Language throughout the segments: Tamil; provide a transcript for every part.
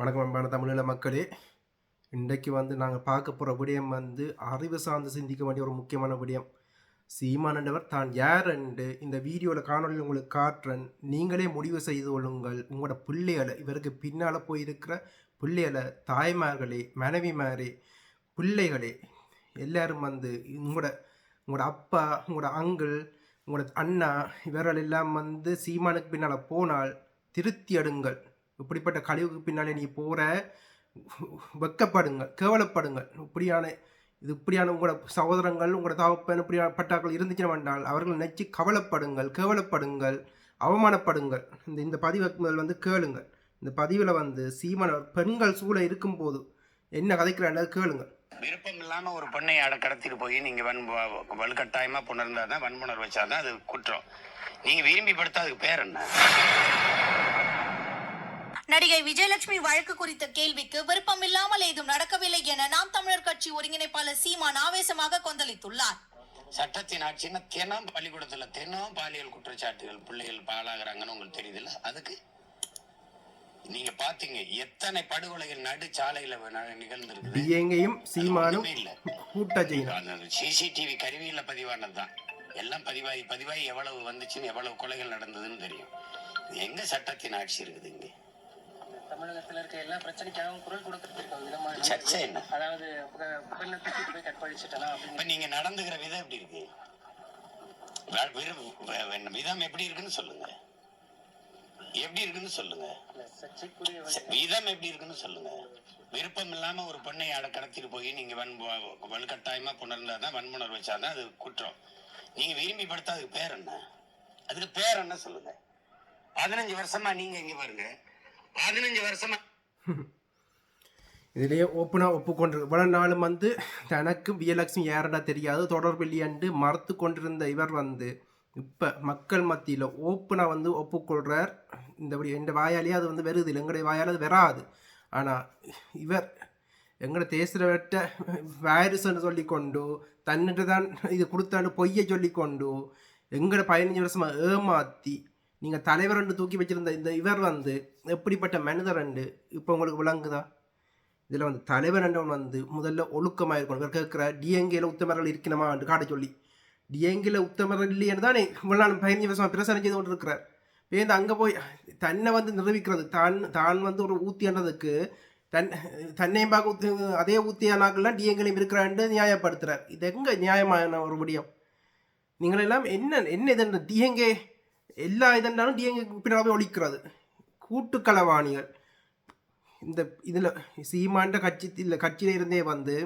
வணக்கம் அன்பான தமிழில் மக்களே. இன்றைக்கு வந்து நாங்கள் பார்க்க போகிற விடயம் வந்து அறிவு சார்ந்து சிந்திக்க வேண்டிய ஒரு முக்கியமான விடயம். சீமானவர் தான் யார் என்று இந்த வீடியோவில் காணொலியில் உங்களுக்கு காட்டுறேன். நீங்களே முடிவு செய்து கொள்ளுங்கள். உங்களோட பிள்ளைகளை இவருக்கு பின்னால் போயிருக்கிற பிள்ளைகளை தாய்மார்களே மனைவிமாரே பிள்ளைகளே எல்லாரும் வந்து உங்களோட உங்களோட அப்பா உங்களோட அங்கிள் உங்களோட அண்ணா இவர்கள் எல்லாம் வந்து சீமானுக்கு பின்னால் போனால் திருத்தி அடுங்கள். இப்படிப்பட்ட கழிவுக்கு பின்னாலே நீ போகிற வெக்கப்படுங்கள் கேவலப்படுங்கள். இப்படியான இது இப்படியான உங்களோட சகோதரங்கள் உங்களோட தகப்பன் இப்படியான பட்டாக்கள் இருந்துச்சுன்னு வேண்டால் அவர்கள் நினைச்சு கவலைப்படுங்கள் கேவலப்படுங்கள் அவமானப்படுங்கள். இந்த இந்த பதிவு முதல் வந்து கேளுங்கள். இந்த பதிவில் வந்து சீமான பெண்கள் சூழ இருக்கும்போது என்ன கதைக்கிறாங்க கேளுங்கள். விருப்பம் இல்லாம ஒரு பெண்ணை அட கடத்திட்டு போய் நீங்க வன் வலுக்கட்டாயமா புணர்ந்தாதான் வன்புணர் வச்சாதான் அது குற்றம். நீங்க விரும்பி படுத்தா அதுக்கு பேர் என்ன? நடிகை விஜயலட்சுமி வழக்கு குறித்த கேள்விக்கு விருப்பமில்லாமல் ஏதும் நடக்கவில்லை என நாம் தமிழர் கட்சி ஒருங்கிணைப்பாளர் சீமான் ஆவேசமாக கொந்தளித்துள்ளார். சட்டத்தின் ஆட்சின்னா தினம் பள்ளிக்கூடத்துல தினம் பாலியல் குற்றச்சாட்டுகள் பிள்ளைகள் பாழாகிறாங்கன்னு உங்களுக்கு தெரியுதுல்ல? அதுக்கு? நீங்க பாத்தீங்க எத்தனை படுகொலைகள் நடு சாலையில ந- நிகழ்ந்திருக்குது? டிஎங்கையும் சீமானும் இல்ல. சிசிடிவி கருவியில பதிவானதுதான் எல்லாம் பதிவாகி பதிவாகி எவ்வளவு வந்துச்சுன்னு எவ்வளவு கொலைகள் நடந்ததுன்னு தெரியும். எங்க சட்டத்தின் ஆட்சி இருக்குது இங்க? தமிழகத்துல இருக்க எல்லா பிரச்சனைக்காகவும் குரல் கொடுக்கறதுக்கு ஒரு விதமா இருக்கு. சர்ச்சை என்ன? அதாவது புக- பெண்ணை தூக்கிட்டு போய் கற்பழிச்சிட்டனா அப்படின்னு. நீங்க நடந்துக்கிற விதம் எப்படி இருக்கு? விதம் எப்படி இருக்குன்னு சொல்லுங்க. எப்படி இருக்குன்னு சொல்லுங்க. விதம் எப்படி இருக்குன்னு சொல்லுங்க. விருப்பம் இல்லாம ஒரு பெண்ணை அட கடத்திட்டு போய் நீங்க வன் வலுக்கட்டாயமா புணர்ந்தாதான் வன்முணர் வச்சாதான் அது குற்றம். நீங்க விரும்பி படுத்தா அதுக்கு பேர் என்ன? அதுக்கு பேர் என்ன சொல்லுங்க. பதினஞ்சு வருஷமா நீங்க இங்க பாருங்க. பதினஞ்சு வருஷமா. இதிலேயே ஓப்பனாக ஒப்புக்கொண்டு இவ்வளோ நாளும் வந்து தனக்கு விஜயலட்சுமி யாரடா தெரியாது. தொடர்பில்லையண்டு மறுத்து கொண்டிருந்த இவர் வந்து இப்போ மக்கள் மத்தியில் ஓப்பனாக வந்து ஒப்புக்கொள்கிறார் இந்த இப்படி எந்த வாயாலேயே அது வந்து வருது இல்லை. எங்களுடைய வாயால் அது வராது. ஆனால் இவர் எங்களோட தேசுறவற்ற வைரஸ்ன்னு சொல்லிக்கொண்டு தன்னிட்டு தான் இது கொடுத்தாண்டு பொய்யை சொல்லிக்கொண்டு எங்களோட பதினஞ்சு வருஷமாக ஏமாற்றி நீங்கள் தலைவர் தூக்கி வச்சிருந்த இந்த இவர் வந்து எப்படிப்பட்ட மனிதர் ரெண்டு? இப்போ உங்களுக்கு விளங்குதா? இதில் வந்து தலைவர் என்றவன் வந்து முதல்ல ஒழுக்கமாக இருக்கணும். இவர் கேட்குற டிஎங்கேல உத்தமர்கள் இருக்கணுமா? என்று காட்ட சொல்லி. டிஎங்கேல உத்தமர்கள் இல்லையன்னு தானே? இவ்வளோ நாள் பதினஞ்சு வருஷமாக செய்து கொண்டு இருக்கிறார் பேருந்து அங்கே போய் தன்னை வந்து நிரூபிக்கிறது தான் தான் வந்து ஒரு ஊத்தியானதுக்கு தன் தன்னையும் பார்க்க ஊத்தி அதே ஊத்தியானாக்கள்லாம் டிஎங்களையும் இருக்கிறான்னு நியாயப்படுத்துகிறார் இது எங்கே நியாயமான ஒரு விடியம்? நீங்களெல்லாம் என்ன என்ன இது? டிஎங்கே எல்லா இதென்றாலும் டிஎன்ஏ பின்னாவே ஒழிக்கிறது. கூட்டுக்களவாணிகள் இந்த இதில் சீமாண்ட கட்சி இல்லை கட்சியில இருந்தே வந்து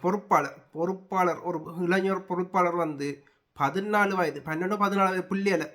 பொறுப்பாளர் பொறுப்பாளர் ஒரு இளைஞர் பொறுப்பாளர் வந்து பதினாலு வயது பன்னெண்டு பதினாலு வயது புள்ளியலை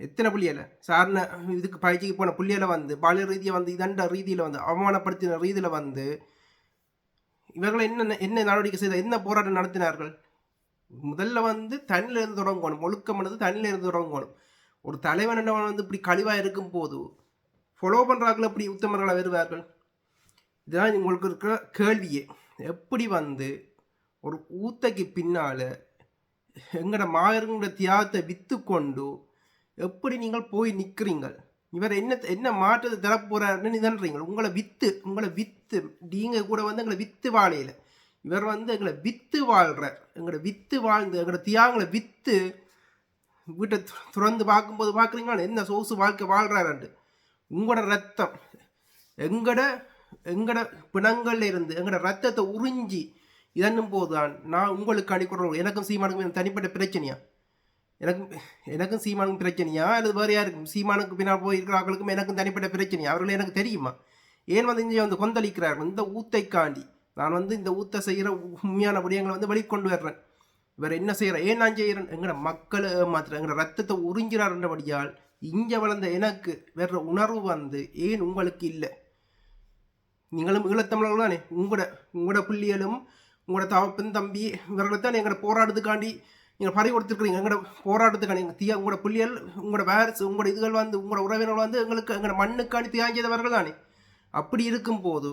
எத்தனை புள்ளியலை? சார்ன இதுக்கு பயிற்சிக்கு போன புள்ளியலை வந்து பாலியல் ரீதியை வந்து இதண்ட ரீதியில் வந்து அவமானப்படுத்தின ரீதியில் வந்து இவர்கள் என்ன என்ன நடவடிக்கை செய்த என்ன போராட்டம் நடத்தினார்கள்? முதல்ல வந்து தண்ணில இருந்து தொடங்கணும். ஒழுக்கமானது தண்ணில இருந்து தொடங்கணும். ஒரு தலைவன் என்னவன் வந்து இப்படி கழிவாக இருக்கும் போது ஃபாலோ பண்ணுறாங்கள இப்படி உத்தமர்களாக வருவார்கள்? இதுதான் உங்களுக்கு இருக்கிற கேள்வியே. எப்படி வந்து ஒரு ஊத்தைக்கு பின்னால் எங்களோட மாயர்களோட தியாகத்தை விற்று கொண்டு எப்படி நீங்கள் போய் நிற்கிறீங்கள் இவர் என்ன என்ன மாற்றத்தை தரப்போறாருன்னு நிதன்றீங்க உங்களை விற்று உங்களை விற்று நீங்கள் கூட வந்து எங்களை விற்று வாழையில். இவர் வந்து எங்களை வித்து வாழ்கிறார் எங்களை வித்து வாழ்ந்து எங்களோட தியாகங்களை வித்து வீட்டை துறந்து பார்க்கும்போது பார்க்குறீங்களா? என்ன சொகுசு வாழ்க்கை வாழ்கிறாரு உங்களோட ரத்தம் எங்கட எங்கட பிணங்கள்ல இருந்து எங்கட ரத்தத்தை உறிஞ்சி இதன்னும் போதுதான் நான் உங்களுக்கு அனுப்பிடுறோம் எனக்கும் சீமானுக்கும் தனிப்பட்ட பிரச்சனையா? எனக்கும் எனக்கும் சீமானுக்கும் பிரச்சனையா? அல்லது வேறு யாருக்கும்? சீமானுக்கு பின்னால் போயிருக்கிறார்களுக்கும் எனக்கும் தனிப்பட்ட பிரச்சனையா? அவர்கள் எனக்கு தெரியுமா? ஏன் வந்து இங்கே வந்து கொந்தளிக்கிறார்கள்? இந்த ஊத்தை காண்டி. நான் வந்து இந்த ஊத்த செய்கிற உண்மையான விடயங்களை வந்து வெளிக்கொண்டு வர்றேன் இவர் என்ன செய்கிற ஏன் நான் செய்கிறேன்? எங்களோட மக்களை மாத்திரம் எங்களோட ரத்தத்தை உறிஞ்சிறாருன்றபடியால் இங்கே வளர்ந்த எனக்கு வேற உணர்வு வந்து ஏன் உங்களுக்கு இல்லை? நீங்களும் ஈழத்தமிழர்கள் தானே? உங்களோட உங்களோட பிள்ளைகளும் உங்களோட தகப்பன் தம்பி இவர்களை தான் எங்களை போராட்டத்துக்காண்டி நீங்கள் பறி கொடுத்துருக்குறீங்க. எங்களோட போராட்டத்துக்காண்டி எங்கள் தியா உங்களோட பிள்ளைகள் உங்களோட வேர்ஸ் உங்களோட இதுகள் வந்து உங்களோட உறவினர்கள் வந்து எங்களுக்கு எங்களோட மண்ணுக்காண்டி தியாகியதவர்கள் தானே? அப்படி இருக்கும்போது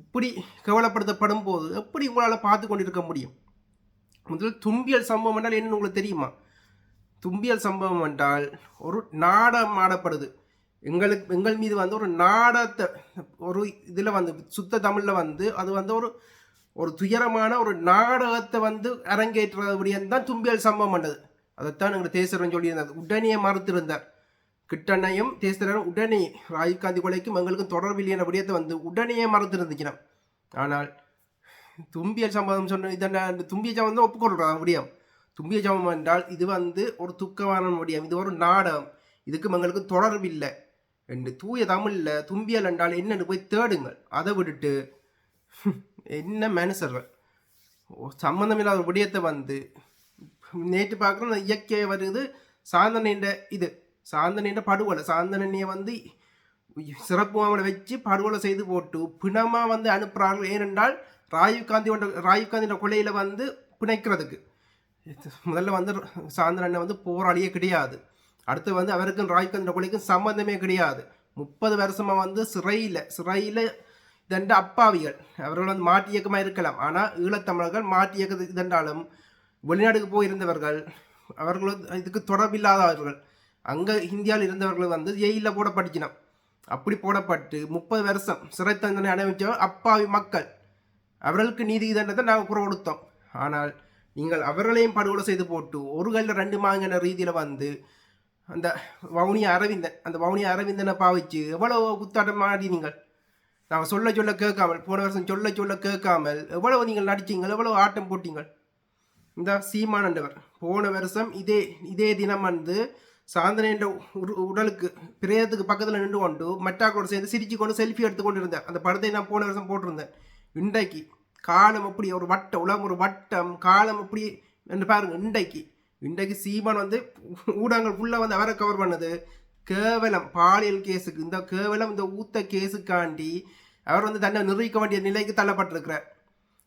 இப்படி கவலைப்படுத்தப்படும் போது எப்படி உங்களால் பார்த்து கொண்டிருக்க முடியும்? முதல் தும்பியல் சம்பவம் என்றால் என்னன்னு உங்களுக்கு தெரியுமா? தும்பியல் சம்பவம் என்றால் ஒரு நாடகம் ஆடப்படுது. எங்களுக்கு எங்கள் மீது வந்து ஒரு நாடத்தை ஒரு இதில் வந்து சுத்த தமிழில் வந்து அது வந்து ஒரு ஒரு துயரமான ஒரு நாடகத்தை வந்து அரங்கேற்றபடியாக தான் தும்பியல் சம்பவம் பண்ணது அதைத்தான் எங்கள் தேசரன் சொல்லியிருந்தார். உடனே மறுத்திருந்தார். கிட்டண்ணையும் தேசரன் உடனே ராஜீவ் காந்தி கொலைக்கும் எங்களுக்கும் என்ற விடயத்தை வந்து உடனே மறுத்திருந்துச்சினம் ஆனால் தும்பியல் சம்பவம் சொன்ன இதென்ன தும்பிய சம்பவம் வந்து ஒப்புக்கொள்கிறதா விடயம். தும்பிய சம்பவம் என்றால் இது வந்து ஒரு துக்கமான விடயம் இது ஒரு நாடகம் இதுக்கு எங்களுக்கு தொடர்பில்லை என்று தூய தமிழில் தும்பியல் என்றால் என்னன்னு போய் தேடுங்கள். அதை விட்டுட்டு என்ன மனுஷர்கள்? சம்மந்தமில்லாத ஒரு விடயத்தை வந்து நேற்று பார்க்குறோம் இயற்கை வருது சாதனைன்ற இது. சாந்தனின்ற படுகொலை. சாந்தனையை வந்து சிறப்பு மாமலை வச்சு படுகொலை செய்து போட்டு பிணமாக வந்து அனுப்புகிறார்கள் ஏனென்றால் ராஜீவ்காந்தி காந்தி ராஜீவ்காந்தியோட கொலையில் வந்து பிணைக்கிறதுக்கு. முதல்ல வந்து சாந்தனண்ணை வந்து போராளியே கிடையாது. அடுத்து வந்து அவருக்கும் ராஜீவ்காந்தியோட கொலைக்கும் சம்மந்தமே கிடையாது. முப்பது வருஷமாக வந்து சிறையில் சிறையில் இதண்ட அப்பாவிகள். அவர்கள் வந்து மாட்டு இயக்கமாக இருக்கலாம். ஆனால் ஈழத்தமிழர்கள் மாட்டு இயக்கத்துக்கு இதென்றாலும் வெளிநாடுக்கு போயிருந்தவர்கள் அவர்கள் இதுக்கு தொடர்பில்லாதவர்கள். அங்கே இந்தியாவில் இருந்தவர்கள் வந்து ஜெயிலில் போட படிக்கணும் அப்படி போடப்பட்டு முப்பது வருஷம் சிறை தண்டனை அனுபவிச்ச அப்பாவி மக்கள் அவர்களுக்கு நீதி தண்டத்தை நாங்கள் குறை கொடுத்தோம். ஆனால் நீங்கள் அவர்களையும் படுகொலை செய்து போட்டு ஒரு கல்ல ரெண்டு மாங்கின ரீதியில் வந்து அந்த வவுனியா அரவிந்தன் அந்த வவுனியா அரவிந்தனை பாவிச்சு எவ்வளோ குத்தாட்டம் ஆடி நீங்கள். நாங்கள் சொல்ல சொல்ல கேட்காமல் போன வருஷம் சொல்ல சொல்ல கேட்காமல் எவ்வளவு நீங்கள் நடிச்சீங்கள் எவ்வளவு ஆட்டம் போட்டீங்கள். இந்த சீமானண்டவர் போன வருஷம் இதே இதே தினம் வந்து சாந்தனை என்ற உடலுக்கு பிரேதத்துக்கு பக்கத்தில் நின்று கொண்டு மറ്റാக்களோடு சேர்ந்து சிரிச்சு கொண்டு செல்ஃபி எடுத்து கொண்டு இருந்தேன் அந்த படத்தை நான் போன வருஷம் போட்டிருந்தேன். இன்றைக்கு காலம் அப்படி ஒரு வட்டம் உலகம் ஒரு வட்டம் காலம் அப்படி என்று பாருங்க இன்றைக்கு. இன்றைக்கு சீமான் வந்து ஊடகங்கள் ஃபுல்லாக வந்து அவரை கவர் பண்ணது. கேவலம் பாலியல் கேஸுக்கு இந்த கேவலம் இந்த ஊத்த கேஸுக்காண்டி அவர் வந்து தன்னை நிர்வகிக்க வேண்டிய நிலைக்கு தள்ளப்பட்டிருக்கிறார்.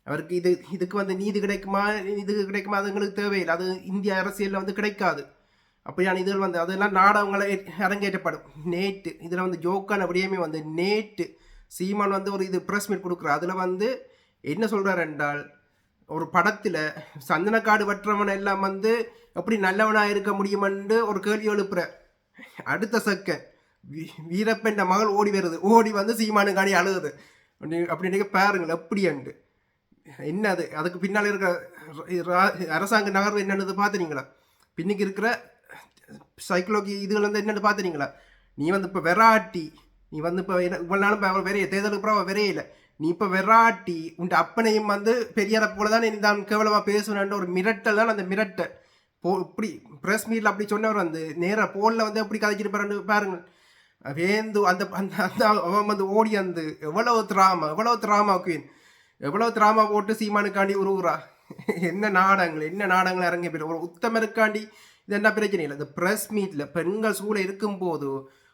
அவருக்கு இது இதுக்கு வந்து நீதி கிடைக்குமா இது கிடைக்குமா அது எங்களுக்கு தேவையில்லை. அது இந்திய அரசியலில் வந்து கிடைக்காது. அப்படியான இதில் வந்து அதெல்லாம் நாடகங்களை அரங்கேற்றப்படும் நேற்று இதில் வந்து ஜோக்கான விடயமே வந்து நேற்று சீமான் வந்து ஒரு இது ப்ரெஸ் மீட் கொடுக்குறார் அதில் வந்து என்ன சொல்கிறார் என்றால் ஒரு படத்தில் சந்தனக்காடு வற்றவன் எல்லாம் வந்து எப்படி நல்லவனாக இருக்க முடியுமென்று ஒரு கேள்வி எழுப்புற அடுத்த சக்க வீ- வீரப்பன் மகள் ஓடி வருது ஓடி வந்து சீமானுக்காடி அழுகுது அப்படி அப்படின்னு பாருங்கள் எப்படின்ட்டு என்ன அது அதுக்கு பின்னால் இருக்கிற அரசாங்க நகர்வு என்னன்னு பார்த்துனீங்களா பின்னுக்கு இருக்கிற சைக்கோலஜி இதுகள் வந்து என்னென்னு பார்த்துனீங்களா நீ வந்து இப்போ வெராட்டி நீ வந்து இப்போ இவ்வளோ நாளும் இப்போ விரைய தேர்தலுக்கு அப்புறம் விரையில நீ இப்போ வெராட்டி உன் அப்பனையும் வந்து பெரியாரை போல தான் நீ தான் கேவலமாக பேசணுன்ற ஒரு மிரட்டல் தான் அந்த மிரட்டல். போ இப்படி ப்ரெஸ் மீட்டில் அப்படி சொன்னவர் வந்து நேராக போலில் வந்து எப்படி கதைச்சிருப்பாரு பாருங்கள். வேந்து அந்த அந்த அந்த அவன் வந்து ஓடி வந்து எவ்வளவு திராமா எவ்வளவு திராமா குயின் எவ்வளவு திராமா போட்டு சீமானுக்காண்டி உருவுறா. என்ன நாடகங்கள் என்ன நாடகங்கள் இறங்கி போயிடும் ஒரு உத்தமருக்காண்டி இது என்ன பிரச்சனை இல்லை. இந்த ப்ரெஸ் மீட்டில் பெண்கள் சூழல் இருக்கும்போது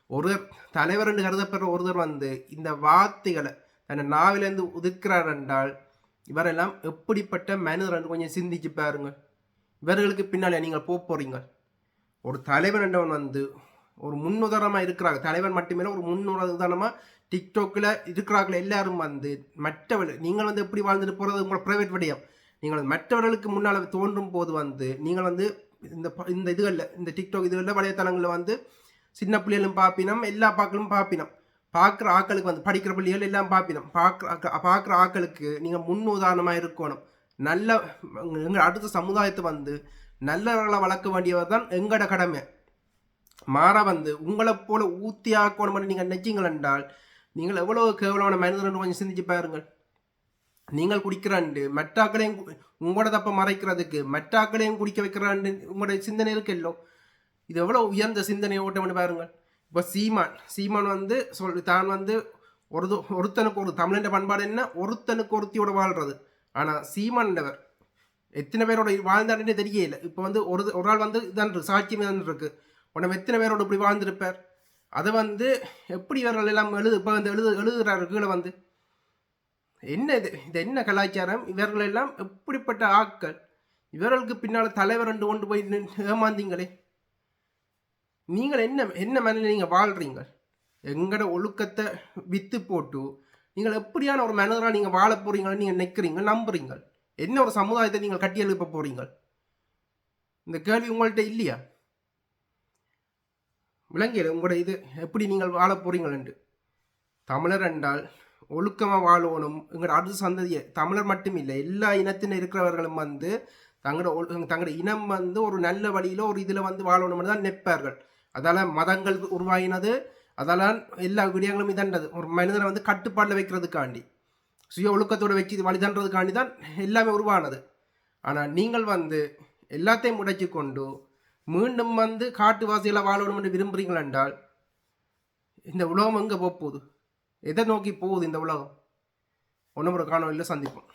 ஒரு தலைவர் என்று கருதப்படுற ஒருத்தர் வந்து இந்த வார்த்தைகளை தன்னை நாவிலேருந்து உதிர்க்கிறார் என்றால் இவரெல்லாம் எப்படிப்பட்ட மனிதர் கொஞ்சம் சிந்திச்சு பாருங்க இவர்களுக்கு பின்னாலே நீங்கள் போக போகிறீங்க ஒரு தலைவர் என்றவன் வந்து ஒரு முன்னுதாரணமாக இருக்கிறாங்க தலைவர் மட்டுமே ஒரு முன்னுதாரணமாக டிக்டாக்கில் இருக்கிறார்கள் எல்லாரும் வந்து மற்றவர்கள் நீங்கள் வந்து எப்படி வாழ்ந்துட்டு போகிறது உங்களோட ப்ரைவேட் விடயம். நீங்கள் வந்து மற்றவர்களுக்கு முன்னால் தோன்றும் போது வந்து நீங்கள் வந்து இந்த இந்த இதுகளில் இந்த டிக்டாக் இதுகளில் வலைத்தளங்களில் வந்து சின்ன பிள்ளைகளும் பார்ப்பினம் எல்லா பாக்களும் பார்ப்பினம் பார்க்குற ஆக்களுக்கு வந்து படிக்கிற பிள்ளைகள் எல்லாம் பார்ப்பினம் பார்க்குற பார்க்குற ஆக்களுக்கு நீங்கள் முன் உதாரணமாக இருக்கணும். நல்ல எங்கள் அடுத்த சமுதாயத்தை வந்து நல்லவர்களை வளர்க்க வேண்டியவர் தான் எங்களோட கடமை. மாற வந்து உங்களை போல ஊத்தி ஆக்கணும் நீங்கள் நினைச்சீங்கள் என்றால் நீங்கள் எவ்வளோ கேவலமான மனிதர்கள் கொஞ்சம் சிந்திச்சு பாருங்கள். நீங்கள் குடிக்கிறாண்டு மற்றாக்களையும் கு- உங்களோட தப்பை மறைக்கிறதுக்கு மற்றாக்களையும் குடிக்க வைக்கிறாண்டு உங்களோட சிந்தனை இருக்கல்லோ? இது எவ்வளோ உயர்ந்த சிந்தனை ஓட்டம்னு பாருங்கள். இப்போ சீமான் சீமான் வந்து சொல் தான் வந்து ஒரு ஒருத்தனுக்கு ஒரு தமிழன் பண்பாடு என்ன? ஒருத்தனுக்கு ஒருத்தியோட வாழ்றது. ஆனால் சீமான்டவர் எத்தனை பேரோட வாழ்ந்தாருன்னு தெரியல. இப்போ வந்து ஒரு ஒரு ஆள் வந்து இதான் சாட்சியம் தான் இருக்கு. உடனே எத்தனை பேரோட இப்படி வாழ்ந்திருப்பார்? அதை வந்து எப்படி இவர்கள் எல்லாம் எழுது இப்போ வந்து எழுது எழுதுகிறாரு கீழே வந்து? என்ன இது? இது என்ன கலாச்சாரம்? இவர்கள் எல்லாம் எப்படிப்பட்ட ஆட்கள் இவர்களுக்கு பின்னால் தலைவர் ரெண்டு கொண்டு போய் ஏமாந்தீங்களே. நீங்கள் என்ன என்ன மனநிலை நீங்கள் வாழ்கிறீங்க எங்களோட ஒழுக்கத்தை வித்து போட்டு நீங்கள் எப்படியான ஒரு மனிதராக நீங்கள் வாழ போறீங்கன்னு நீங்கள் நிற்கிறீங்க நம்புறீங்க? என்ன ஒரு சமுதாயத்தை நீங்கள் கட்டி எழுப்ப போறீங்க? இந்த கேள்வி உங்கள்கிட்ட இல்லையா? விளங்கியது உங்களோட இது எப்படி நீங்கள் வாழ போறீங்களென்று. தமிழர் என்றால் ஒழுக்கமாக வாழணும். எங்களோட அடுத்த சந்ததியை தமிழர் மட்டும் இல்லை எல்லா இனத்தினர் இருக்கிறவர்களும் வந்து தங்களோட தங்களோட இனம் வந்து ஒரு நல்ல வழியில் ஒரு இதில் வந்து வாழணும்னு தான் நிற்பார்கள் அதால் மதங்கள் உருவாகினது அதால் எல்லா விடயங்களும் இதன்றது ஒரு மனிதனை வந்து கட்டுப்பாட்டில் வைக்கிறதுக்காண்டி சுய ஒழுக்கத்தோடு வச்சு வழிதன்றதுக்காண்டி தான் எல்லாமே உருவானது. ஆனால் நீங்கள் வந்து எல்லாத்தையும் முடக்கி கொண்டு மீண்டும் வந்து காட்டுவாசியில் வாழணும் விரும்புகிறீங்கள் என்றால் இந்த உலகம் எங்கே போகுது? எதை நோக்கி போகுது இந்த உலகம்? ஒன்றும் ஒரு காணொலியில் சந்திப்போம்.